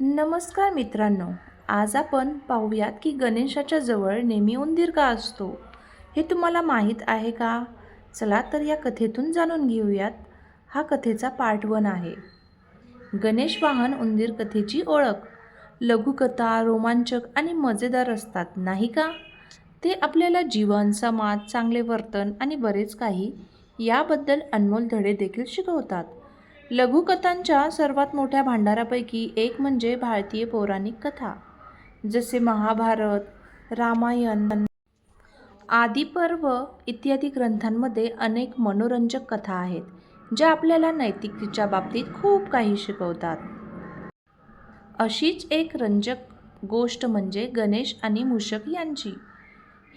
नमस्कार मित्रांनो आज आपण पाहूयात की गणेशाच्या जवळ नेहमी उंदीर का असतो? हे तुम्हाला माहीत आहे का? चला तर या कथेतून जाणून घेऊयात. हा कथेचा पार्ट वन आहे. गणेश वाहन उंदीर कथेची ओळख. लघुकथा रोमांचक आणि मजेदार असतात नाही का? ते आपल्याला जीवन समाज चांगले वर्तन आणि बरेच काही याबद्दल अनमोल धडे देखील शिकवतात. लघुकथांच्या सर्वात मोठ्या भांडारापैकी एक म्हणजे भारतीय पौराणिक कथा जसे महाभारत रामायण आदिपर्व इत्यादी ग्रंथांमध्ये अनेक मनोरंजक कथा आहेत ज्या आपल्याला नैतिकतेच्या बाबतीत खूप काही शिकवतात. अशीच एक रंजक गोष्ट म्हणजे गणेश आणि मूषक यांची.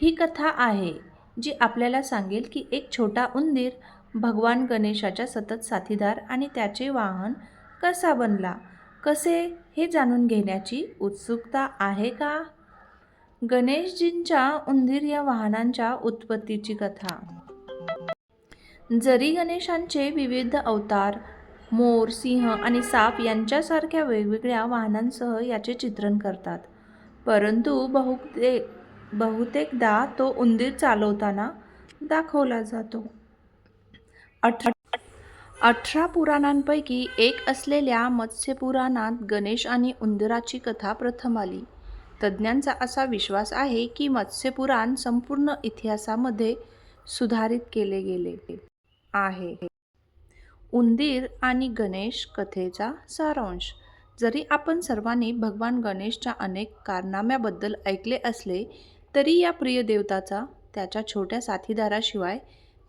ही कथा आहे जी आपल्याला सांगेल की एक छोटा उंदीर भगवान गणेशाच्या सतत साथीदार आणि त्याचे वाहन कसा बनला? कसे? हे जाणून घेण्याची उत्सुकता आहे का? गणेशजींच्या उंदीर या वाहनांच्या उत्पत्तीची कथा. जरी गणेशांचे विविध अवतार मोर सिंह आणि साप यांच्यासारख्या वेगवेगळ्या वाहनांसह याचे चित्रण करतात परंतु बहुते बहुतेकदा तो उंदीर चालवताना दाखवला जातो. अठरा अठरा पुराणांपैकी एक असलेल्या मत्स्यपुराणात गणेश आणि उंदराची कथा प्रथम आली. तज्ज्ञांचा असा विश्वास आहे की मत्स्यपुराण संपूर्ण इतिहासामध्ये सुधारित केले गेले आहे. उंदीर आणि गणेश कथेचा सारांश. जरी आपण सर्वांनी भगवान गणेशच्या अनेक कारनाम्याबद्दल ऐकले असले तरी या प्रिय देवताचा त्याच्या छोट्या साथीदाराशिवाय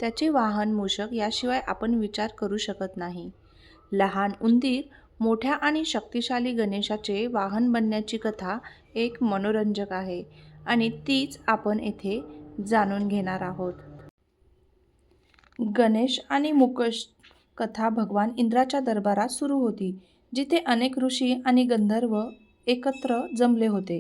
त्याचे वाहन मूषक याशिवाय आपण विचार करू शकत नाही. लहान उंदीर मोठ्या आणि शक्तिशाली गणेशाचे वाहन बनण्याची कथा एक मनोरंजक आहे आणि तीच आपण येथे जाणून घेणार आहोत. गणेश आणि मुकश कथा भगवान इंद्राच्या दरबारात सुरू होती जिथे अनेक ऋषी आणि गंधर्व एकत्र जमले होते.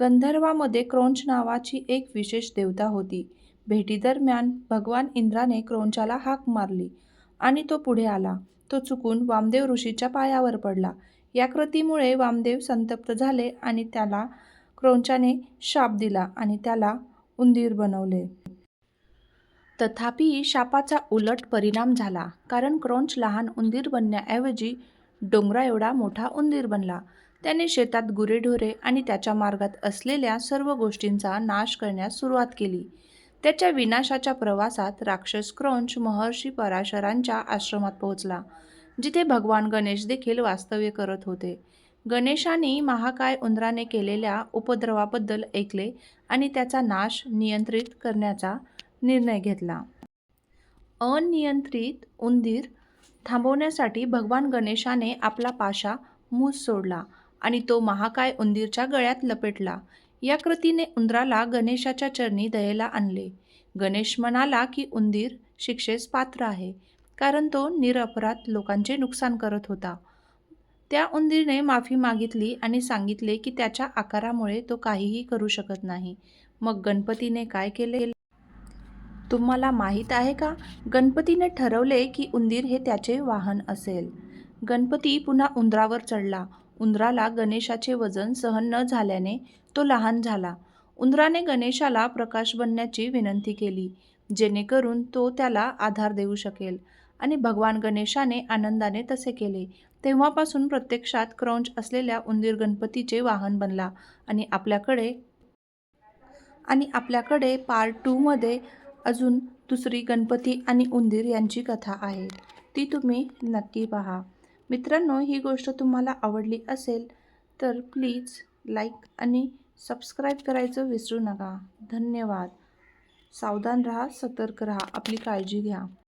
गंधर्वामध्ये क्रौंच नावाची एक विशेष देवता होती. भेटीदरम्यान भगवान इंद्राने क्रौंचाला हाक मारली आणि तो पुढे आला. तो चुकून वामदेव ऋषीच्या पायावर पडला. या कृतीमुळे वामदेव संतप्त झाले आणि त्याला क्रौंचाने शाप दिला आणि त्याला उंदीर बनवले. तथापि शापाचा उलट परिणाम झाला कारण क्रौंच लहान उंदीर बनण्याऐवजी डोंगरा एवढा मोठा उंदीर बनला. त्याने शेतात गुरेढोरे आणि त्याच्या मार्गात असलेल्या सर्व गोष्टींचा नाश करण्यास सुरुवात केली. त्याच्या विनाशाच्या प्रवासात राक्षस क्रौंच महर्षी पराशरांच्या आश्रमात पोहोचला जिथे भगवान गणेश देखील वास्तव्य करत होते. गणेशाने महाकाय उंदराने केलेल्या उपद्रवाबद्दल ऐकले आणि त्याचा नाश नियंत्रित करण्याचा निर्णय घेतला. अनियंत्रित उंदीर थांबवण्यासाठी भगवान गणेशाने आपला पाशा मूस सोडला आणि तो महाकाय उंदीरच्या गळ्यात लपेटला. या कृतीने उंदराला गणेशाच्या चरणी दयेला आणले. गणेश म्हणाला की उंदीर शिक्षेस पात्र आहे कारण तो निरपराध लोकांचे नुकसान करत होता त्या उंदीरने माफी मागितली आणि सांगितले की त्याच्या आकारामुळे तो काहीही करू शकत नाही मग गणपतीने काय केले? तुम्हाला माहीत आहे का गणपतीने ठरवले की उंदीर हे त्याचे वाहन असेल गणपती पुन्हा उंदरावर चढला. उंदराला गणेशाचे वजन सहन न झाल्याने तो लहान झाला. उंदराने गणेशाला प्रकाश बनण्याची विनंती केली जेणेकरून तो त्याला आधार देऊ शकेल आणि भगवान गणेशाने आनंदाने तसे केले. तेव्हापासून प्रत्यक्षात क्रौंच असलेल्या उंदीर गणपतीचे वाहन बनला आणि आपल्याकडे आणि आपल्याकडे पार्ट टूमध्ये अजून दुसरी गणपती आणि उंदीर यांची कथा आहे. ती तुम्ही नक्की पहा. मित्रांनो ही गोष्ट तुम्हाला आवडली असेल तर प्लीज लाईक आणि सबस्क्राईब करायचं विसरू नका. धन्यवाद. सावधान राहा सतर्क राहा. आपली काळजी घ्या.